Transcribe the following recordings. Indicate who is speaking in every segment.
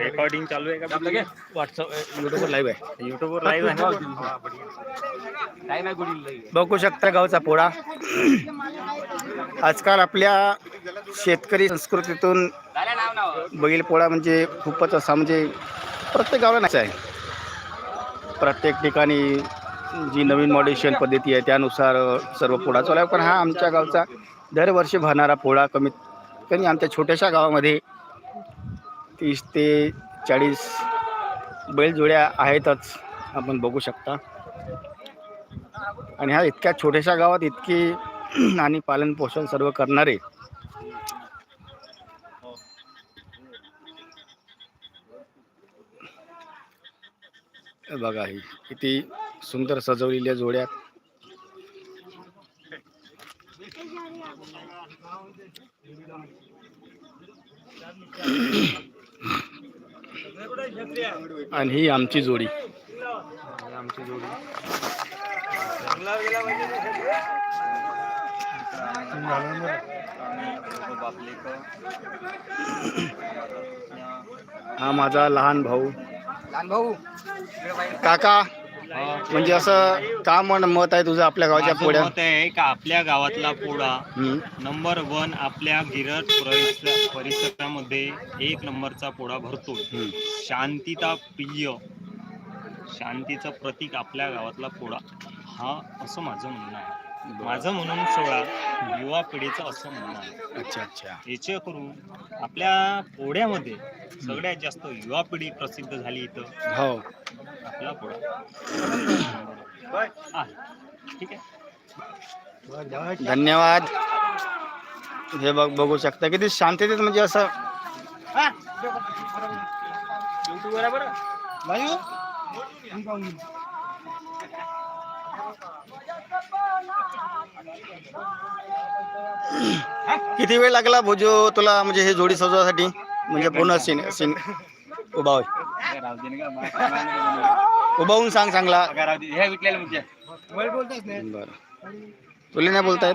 Speaker 1: Recording चालू आहे का
Speaker 2: व्हॉट्सअप युट्यूबवर लाईव्ह आहे.
Speaker 1: युट्यूबवर लाईव्ह आहे ना?
Speaker 2: बघू शकता गावचा पोळा आजकाल आपल्या शेतकरी संस्कृतीतून बैल पोळा म्हणजे खूपच असा म्हणजे प्रत्येक गावाला नाही आहे. प्रत्येक ठिकाणी जी नवीन मॉडेशन पद्धती आहे त्यानुसार सर्व पोळा चालू आहे. पण हा आमच्या गावचा दरवर्षी भरणारा पोळा कमीत शेतकरी आमच्या छोट्याशा गावामध्ये तीस ते चाळीस बैलजोड्या आहेतच आपण बघू शकता. आणि ह्या इतक्या छोट्याशा गावात इतकी आणि पालन पोषण सर्व करणारे. बघा ही किती सुंदर सजवलेल्या जोड्या. आणि ही आमची जोडी.
Speaker 1: आमची जोडी
Speaker 2: हा माझा लहान भाऊ.
Speaker 3: लहान भाऊ.
Speaker 2: काका. म्हणजे असं का मन मत आहे तुझं आपल्या गावच्या
Speaker 1: माझं
Speaker 2: पोळ्या
Speaker 1: मत आहे का आपल्या गावातला पोळा
Speaker 2: हम्म.
Speaker 1: नंबर वन आपल्या परिस- परिसरामध्ये एक नंबरचा पोळा भरतो.
Speaker 2: हम्म.
Speaker 1: शांतीता प्रिय. शांतीचं प्रतीक आपल्या गावातला पोळा हा असं माझं म्हणणं आहे. माझं म्हणून सोळा युवा पिढीचं असं म्हणणं आहे.
Speaker 2: अच्छा अच्छा.
Speaker 1: याचे करून आपल्या पोळ्यामध्ये सगळ्यात जास्त युवा पिढी प्रसिद्ध झाली इथं.
Speaker 2: हो.
Speaker 1: ठीक आहे.
Speaker 2: धन्यवाद. हे बघ बघू शकता. किती शांततेत म्हणजे असं किती वेळ लागला भोजो तुला म्हणजे हे जोडी सजवासाठी म्हणजे पूर्ण सीन सीन उभा होय उभा होऊन सांग चांगला. बरं. तुला नाही बोलतायत?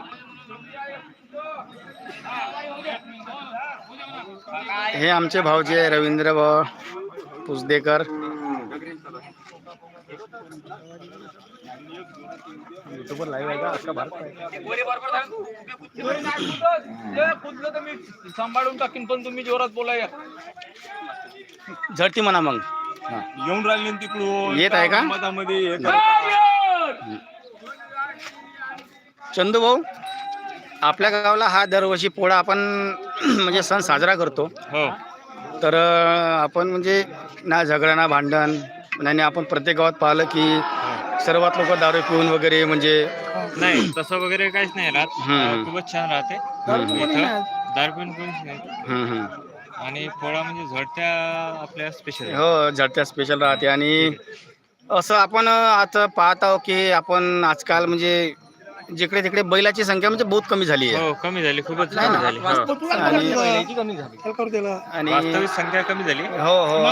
Speaker 2: हे आमचे भाऊजी आहे रवींद्र भाऊ पुसदेकर युट्यूबवर लाईव्ह आहे का? अख्खा भारत.
Speaker 3: सांभाळून टाकीन पण तुम्ही जोरात बोलाय
Speaker 2: झडती म्हणा मग हा.
Speaker 3: येऊन राहिले ना तिकडून
Speaker 2: येत आहे का?
Speaker 3: मधामध्ये
Speaker 2: चंदू भाऊ आपल्या गावाला हा दरवर्षी पोळा आपण म्हणजे सण साजरा करतो
Speaker 1: हो
Speaker 2: तर अं, आपण म्हणजे ना झगडा ना भांडण आणि आपण प्रत्येक गावात पाहिलं की सर्वात लोक दारू पिऊन वगैरे म्हणजे
Speaker 1: नाही तसं वगैरे काहीच नाही राहत
Speaker 2: हम्म.
Speaker 1: खूपच छान राहते. इथं दारू पिऊन कोणीच नाही
Speaker 2: हम्म, हम्म.
Speaker 1: आणि पोळा म्हणजे झडत्या आपल्या स्पेशल
Speaker 2: हो झडत्या स्पेशल राहते. आणि असं आपण आता पाहत आहोत की आपण आजकाल म्हणजे जिकडे तिकडे बैलाची संख्या म्हणजे बहुत कमी झाली आहे.
Speaker 1: हो कमी झाली खूपच
Speaker 2: नाही
Speaker 1: कमी. झाली. हो.
Speaker 2: आणि
Speaker 1: वास्तविक संख्या कमी झाली.
Speaker 2: हो हो.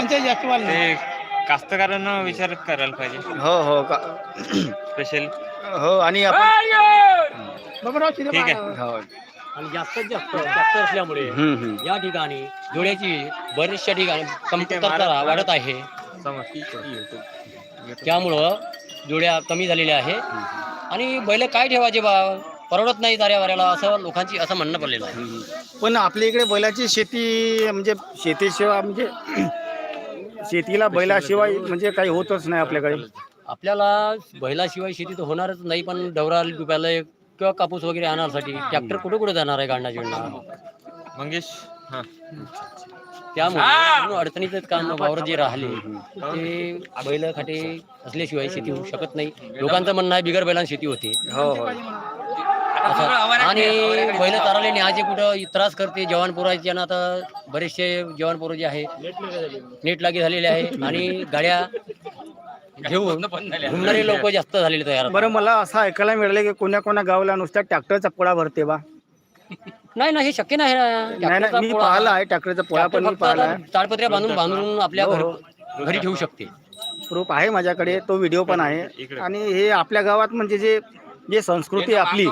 Speaker 1: ते कास्तकारांना विचार करायला पाहिजे.
Speaker 2: हो हो का
Speaker 1: स्पेशल
Speaker 2: हो आणि आपण
Speaker 1: ठीक आहे.
Speaker 2: हो.
Speaker 4: आणि जास्तीत जास्त जास्त असल्यामुळे
Speaker 2: हम्म, हम्म.
Speaker 4: या ठिकाणी जोड्याची बरेचशा ठिकाणी कमतरता. वाढत आहे. त्यामुळं जोड्या कमी झालेल्या आहे आणि बैल काय ठेवायचे बा? परवडत नाही दाऱ्या वाऱ्याला असं लोकांची असं म्हणणं पडलेलं आहे.
Speaker 2: पण आपल्या इकडे बैलाची शेती म्हणजे शेतीशिवाय म्हणजे शेतीला बैलाशिवाय म्हणजे काही होतच नाही आपल्याकडे.
Speaker 4: आपल्याला बैलाशिवाय शेती तर होणारच नाही पण डवरा डुब्याला किंवा कापूस वगैरे आणण्यासाठी ट्रॅक्टर कुठे कुठे जाणार आहे गाडना जोडणार
Speaker 1: मंगेश हा.
Speaker 4: त्यामुळे म्हणून अडचणीचं काम वावर जे राहिले ते बैल खाटे असल्याशिवाय शेती होऊ शकत नाही. लोकांचं म्हणणं आहे बिगर बैलांना शेती होते.
Speaker 2: हो हो.
Speaker 4: असं. आणि बैल चाराले न्यायचे कुठं त्रास करते जवान पोराचे ना आता बरेचसे जवान पोरं जे आहे नेट लागी झालेले आहे आणि गाड्या घेऊन घुमणारे लोक जास्त झालेले तयार
Speaker 2: बरं मला असं ऐकायला मिळालं की कोण्या कोण्या गावाला नुसत्या ट्रॅक्टरचा पोळा भरते बा.
Speaker 4: नाही ना हे शक्य नाही. ना.
Speaker 2: नाही नाही मी पाहिला आहे ट्रॅक्टरचा पोळा पण मी पाहिला आहे.
Speaker 4: ताडपत्र्या बांधून बांधून आपल्या
Speaker 2: हो,
Speaker 4: घर- घरी ठेवू शकते.
Speaker 2: प्रूफ आहे माझ्याकडे तो व्हिडिओ पण आहे. आणि हे आपल्या गावात म्हणजे जे जे संस्कृती आपली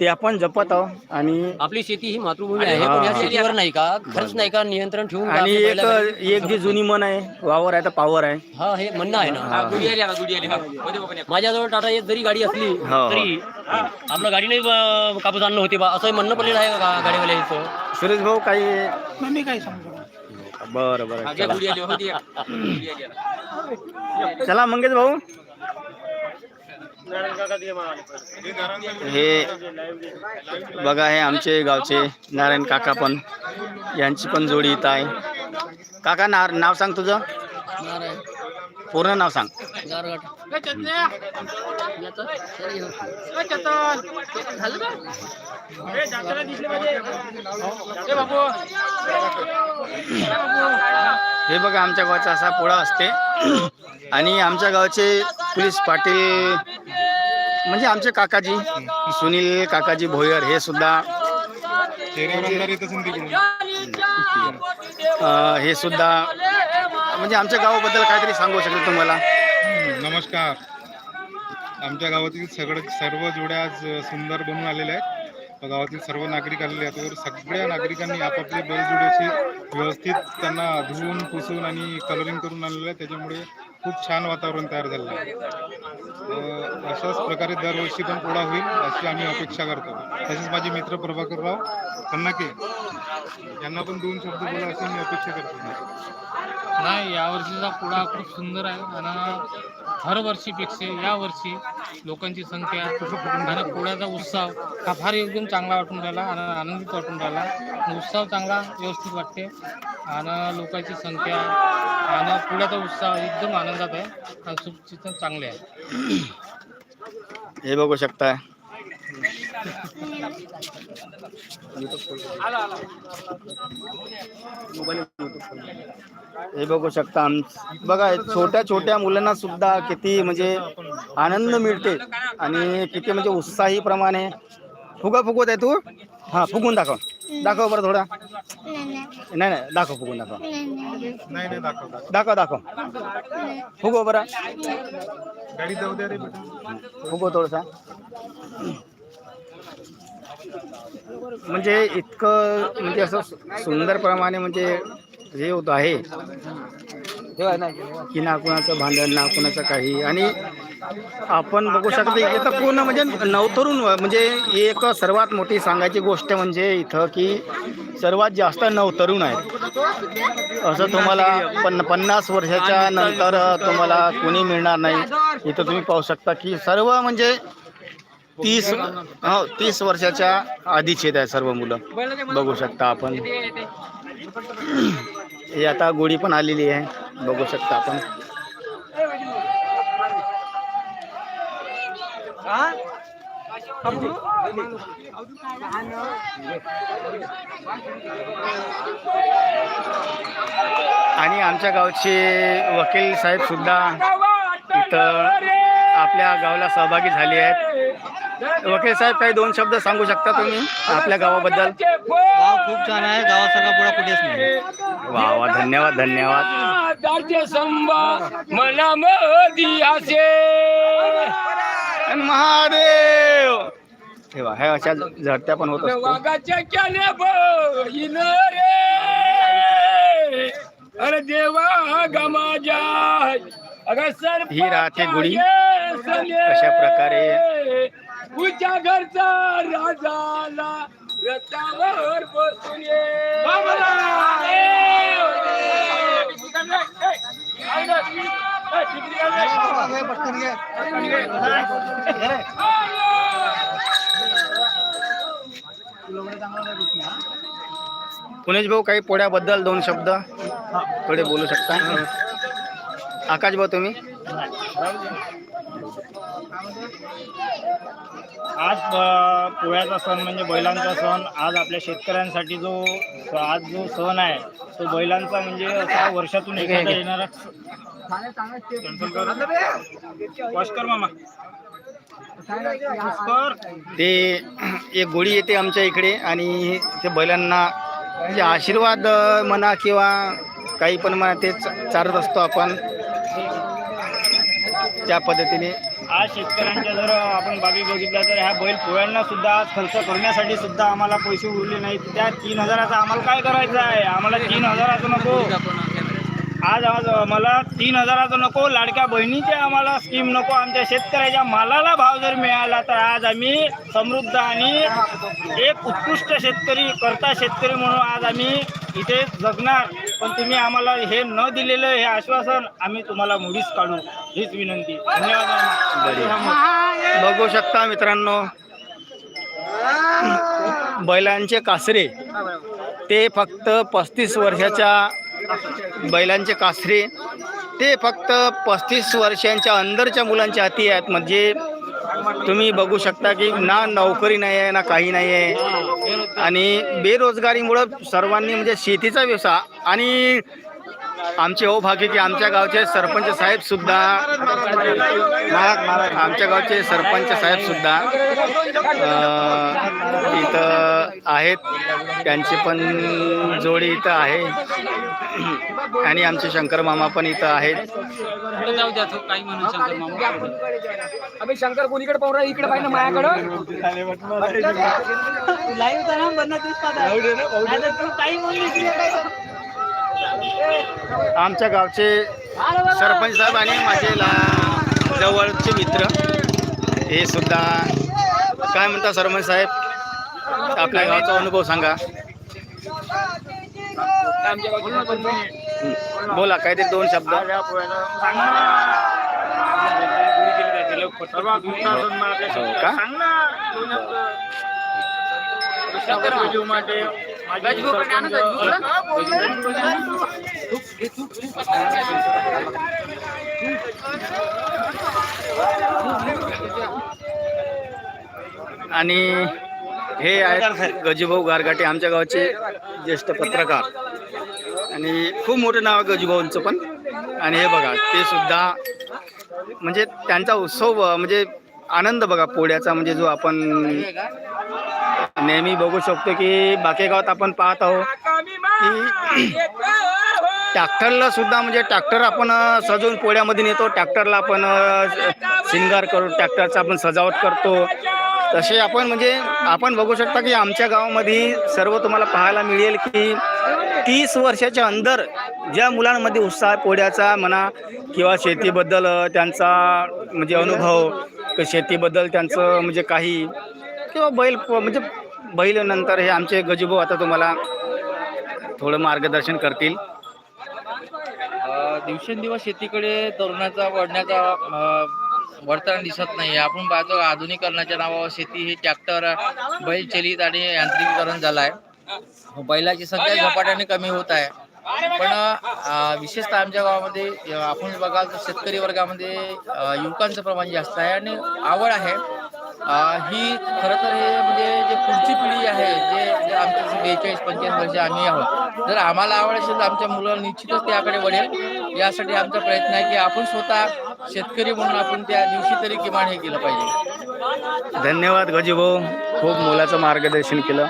Speaker 2: ते आपण जपत आहोत आणि
Speaker 4: आपली शेती ही मातृभूमी आहे पण या शेतीवर नाही का? खर्च नाही का नियंत्रण ठेवून
Speaker 2: आणि
Speaker 4: आपल्या
Speaker 2: एक
Speaker 4: बैलागाडी-
Speaker 2: एक जी जुनी मन आहे वावर आहे तर पावर आहे.
Speaker 4: हा हे म्हणणं आहे ना. माझ्याजवळ टाटा एक जरी गाडी असली
Speaker 2: हो.
Speaker 4: तरी आपलं गाडीने ब- कापूस आणणं होते बा. असं म्हणणं पडलेलं आहे का गाडीवाल्याचं
Speaker 2: सुरेश भाऊ काही बरं बरं चला. चला मंगेश भाऊ. हे बघा हे आमचे गावचे नारायण काका पण यांची पण जोडी इथं आहे. काका ना नाव सांग तुझं? पूर्ण नाव सांग. हे बघा आमच्या गावाचा असा पोळा असते. आणि आमच्या गावचे पोलीस पाटील म्हणजे आमचे काकाजी सुनील काकाजी भोयर हे सुद्धा हे सुद्धा म्हणजे आमच्या गावाबद्दल काहीतरी सांगू शकतो तुम्हाला?
Speaker 5: नमस्कार. आमच्या गावातील सगळं सर्व जोड्या आज सुंदर बनून आलेल्या आहेत. गावातील सर्व नागरिक आलेले आहेत. तर सगळ्या नागरिकांनी आपापले बैलजोड्याची व्यवस्थित त्यांना धुवून पुसून आणि कलरिंग करून आणलेलं आहे. त्याच्यामुळे खूप छान वातावरण तयार झालेलं आहे. अशाच प्रकारे दरवर्षी पण पोळा होईल अशी आम्ही अपेक्षा करतो. तसेच माझे मित्र प्रभाकरराव कन्नाके यांना पण दोन शब्द बोला अशी मी अपेक्षा करतो.
Speaker 6: नाही यावर्षीचा पोळा खूप सुंदर आहे. आणि हर वर्षीपेक्षा या वर्षी लोकांची संख्या आणि पोळ्याचा उत्सव हा फार एकदम चांगला वाटून राहिला आणि आनंदित वाटून राहिला. उत्साह चांगला व्यवस्थित वाटते. आणि लोकांची संख्या आणि पोळ्याचा उत्साह एकदम आनंदात आहे. आणि सुचित चांगले आहे.
Speaker 2: हे बघू शकता. हे बघू शकता आम बघा छोट्या छोट्या मुलांना सुद्धा किती म्हणजे आनंद मिळते आणि किती म्हणजे उत्साही प्रमाणे. फुगा फुगवत आहे तू? हा फुगून दाखव. दाखव बरं थोडा. नाही नाही दाखव फुगून दाखव.
Speaker 5: नाही दाखव
Speaker 2: दाखव. फुगव बरं. फुगव थोडसा. म्हणजे इतकं म्हणजे असं सुंदर प्रमाणे म्हणजे हे होत आहे. की ना कुणाचं भांडण ना कुणाचं काही. आणि आपण बघू शकतो इथं पूर्ण म्हणजे नवतरुण म्हणजे एक सर्वात मोठी सांगायची गोष्ट म्हणजे इथं की सर्वात जास्त नवतरुण आहेत. असं तुम्हाला पन्न पन्नास वर्षाच्या नंतर तुम्हाला कोणी मिळणार नाही. इथं तुम्ही पाहू शकता की सर्व म्हणजे तीस हो तीस वर्षाच्या आधीचे आहे सर्व मुलं. बघू शकता आपण. हे आता गोळी पण आलेली आहे. बघू शकता आपण. आणि आमच्या गावचे वकील साहेब सुद्धा इथं आपल्या गावाला सहभागी झाले आहेत. वकील साहेब काही दोन शब्द सांगू शकता तुम्ही आपल्या गावाबद्दल?
Speaker 7: गाव खूप छान आहे. गावासारखा पुढा कुठेच नाही.
Speaker 2: वा वा धन्यवाद धन्यवाद. आणि महादेव. ठेवा ह्या अशा झडत्या पण होत
Speaker 3: अरे देवा गमाजा
Speaker 2: ही राहते गुढी. अशा प्रकारे.
Speaker 3: तुझ्या घरचा राजाला रथावर बसून.
Speaker 2: पुणेश भाऊ काही पोळ्याबद्दल दोन शब्द? थोडे बोलू शकता? आकाश भाऊ तुम्ही?
Speaker 1: आज पोळ्याचा सण म्हणजे बैलांचा सण. आज आपल्या शेतकऱ्यांसाठी जो आज जो सण आहे तो बैलांचा म्हणजे असा वर्षातून एखादा येणारा वाशकर मामा. वाशकर.
Speaker 2: ते एक गोळी येते आमच्या इकडे आणि ते बैलांना म्हणजे आशीर्वाद म्हणा किंवा काही पण म्हणा ते चारत असतो आपण. त्या पद्धतीने आज शेतकऱ्यांच्या जर आपण बाबी बघितल्या तर ह्या बैल पोळ्यांना सुद्धा आज खर्च करण्यासाठी सुद्धा आम्हाला पैसे उरले नाहीत. त्या तीन हजाराचा आम्हाला काय करायचं आहे? आम्हाला तीन हजाराचं नको. आज आज मला तीन हजाराचं नको. लाडक्या बहिणीचे आम्हाला स्कीम नको. आमच्या शेतकऱ्याच्या मालाला भाव जर मिळाला तर आज आम्ही समृद्ध आणि एक उत्कृष्ट शेतकरी करता शेतकरी म्हणून आज आम्ही इथे जगणार. पण तुम्ही आम्हाला हे न दिलेलं हे आश्वासन आम्ही तुम्हाला मुडीच काढू हीच विनंती. धन्यवाद. बघू शकता मित्रांनो बैलांचे कासरे ते फक्त पस्तीस वर्षाच्या बैलांचे कासरे ते फक्त पस्तीस वर्षांच्या अंदरच्या मुलांच्या हाती आहेत. म्हणजे तुम्ही बघू शकता की ना नोकरी नाही आहे ना काही नाही आहे आणि बेरोजगारीमुळं सर्वांनी म्हणजे शेतीचा व्यवसाय आणि आमचे हो भाग्य की आमच्या गावचे सरपंच साहेब सुद्धा. आमच्या गावचे सरपंच साहेब सुद्धा इथं आहेत. त्यांची पण जोडी इथं आहे. आणि आमचे शंकर मामा पण इथं आहेत.
Speaker 6: शंकर
Speaker 3: कोणीकडे पाहू? इकडे पाहिजे माझ्याकडं
Speaker 2: आमच्या गावचे सरपंच साहेब आणि माझे ला जवळचे मित्र. हे सुद्धा काय म्हणता सरपंच साहेब? आपल्या गावचा अनुभव सांगा. बोला काहीतरी दोन शब्द. का? आणि हे आहेत गजूभाऊ गारगाटे आमच्या गावचे ज्येष्ठ पत्रकार. आणि खूप मोठं नाव आहे गजूभाऊंचं पण. आणि हे बघा ते सुद्धा म्हणजे त्यांचा उत्सव म्हणजे आनंद बघा पोळ्याचा म्हणजे जो आपण नेहमी बघू शकतो की बाकी गावात आपण पाहत आहोत की ट्रॅक्टरला सुद्धा म्हणजे ट्रॅक्टर आपण सजवून पोळ्यामध्ये नेतो. ट्रॅक्टरला आपण अ, शिंगार करू ट्रॅक्टरचा आपण सजावट करतो. तसे आपण म्हणजे आपण बघू शकता की आमच्या गावामध्ये सर्व तुम्हाला पाहायला मिळेल की तीस वर्षाच्या अंदर ज्या मुलांमध्ये उत्साह पोळ्याचा म्हणा किंवा शेतीबद्दल त्यांचा म्हणजे अनुभव शेतीबद्दल त्यांचं म्हणजे काही किंवा बैल म्हणजे बैल नंतर हे आमचे गजूभाऊ आता तुम्हाला थोडं मार्गदर्शन करतील.
Speaker 8: दिवसेंदिवस शेतीकडे तरुणाचा वाढण्याचा वडताना दिसत नाही आपण पाहतो आधुनिकरणाच्या नावावर शेती ही ट्रॅक्टर बैलचलित आणि यांत्रिकीकरण झालं आहे हो, बैलाची संख्या झपाट्याने कमी होत आहे. पण विशेषतः आमच्या गावामध्ये आपण बघाल तर शेतकरी वर्गामध्ये युवकांचं प्रमाण जास्त आहे आणि आवड आहे. ही खरं तर हे म्हणजे जे पुढची पिढी आहे जे जे आमच्या बेचाळीस पंच्याऐंशी वर्ष आम्ही आहोत जर आम्हाला आवड असेल तर आमच्या मुलं निश्चितच त्याकडे वडेल यासाठी आमचा प्रयत्न आहे की आपण स्वतः शेतकरी म्हणून आपण त्या दिवशी तरी किमान हे केलं पाहिजे.
Speaker 2: धन्यवाद गजीभाऊ. खूप मोलाचं मार्गदर्शन केलं.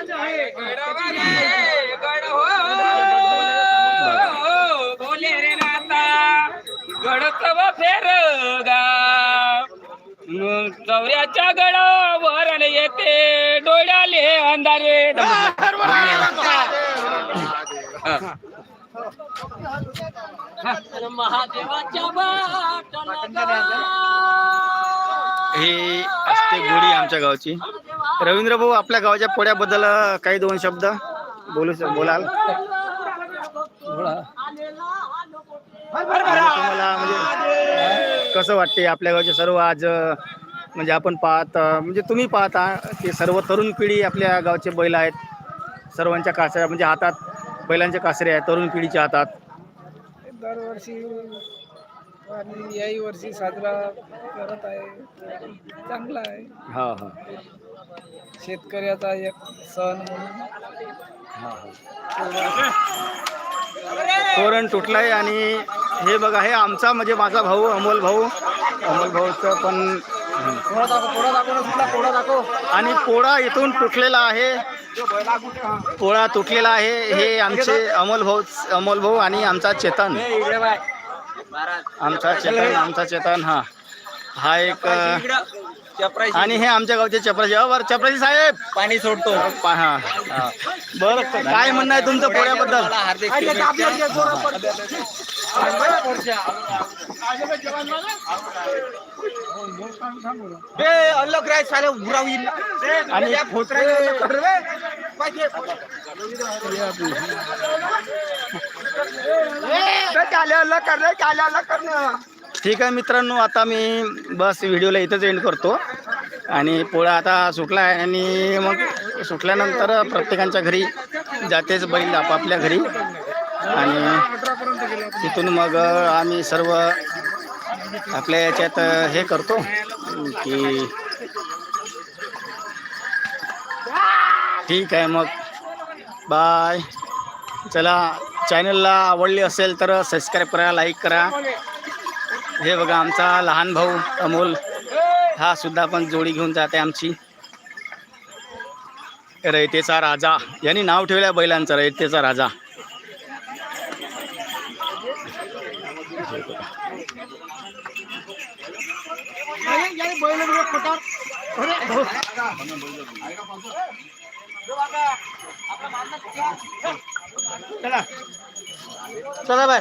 Speaker 3: चौऱ्याच्या गडावर आणि येते डोळ्याले अंधारे.
Speaker 2: ही असते गोडी आमच्या गावची. रवींद्र भाऊ आपल्या गावाच्या पोळ्याबद्दल काही दोन शब्द बोलू बोलाल? तुम्हाला म्हणजे कसं वाटते आपल्या गावचे सर्व आज म्हणजे आपण पाहत म्हणजे तुम्ही पाहता की सर्व तरुण पिढी आपल्या गावचे बैल आहेत. सर्वांच्या कासऱ्या म्हणजे हातात बैलांचे कासरे आहेत तरुण पिढीच्या हातात.
Speaker 9: दरवर्षी आणि याही वर्षी साजरा करत आहे. चांगला आहे.
Speaker 2: हा हा.
Speaker 9: शेतकऱ्याचा एक सण म्हणून.
Speaker 2: तोरण तुटलंय आणि हे बघा हे आमचा म्हणजे माझा भाऊ अमोल भाऊ. अमोल भाऊचं पण आणि पोळा इथून तुटलेला आहे. पोळा तुटलेला आहे. हे आमचे अमोल भाऊ अमोल भाऊ आणि आमचा चेतन. आमचा चेतन आमचा चेतन हा. हा एक आणि हे आमच्या गावचे चपराजी अहो, बरं चपराजी साहेब.
Speaker 8: पाणी सोडतो.
Speaker 2: हा बरं काय म्हणणं आहे तुमचं पोळ्याबद्दल? आणि ठीक आहे मित्रांनो आता मी बस व्हिडिओला इथंच एंड करतो. आणि पोळा आता सुटला आहे आणि मग सुटल्यानंतर प्रत्येकांच्या घरी जातेच बैल आपापल्या घरी. आणि तिथून मग आम्ही सर्व आपल्या याच्यात हे करतो की ठीक आहे मग. बाय चला चॅनलला आवडली असेल तर सबस्क्राईब करा लाईक करा. हे बघा आमचा लहान भाऊ अमोल हा सुद्धा पण जोडी घेऊन जाते आमची. रयतेचा राजा. यांनी नाव ठेवलं बैलांचं रयतेचा राजा. चला बाय.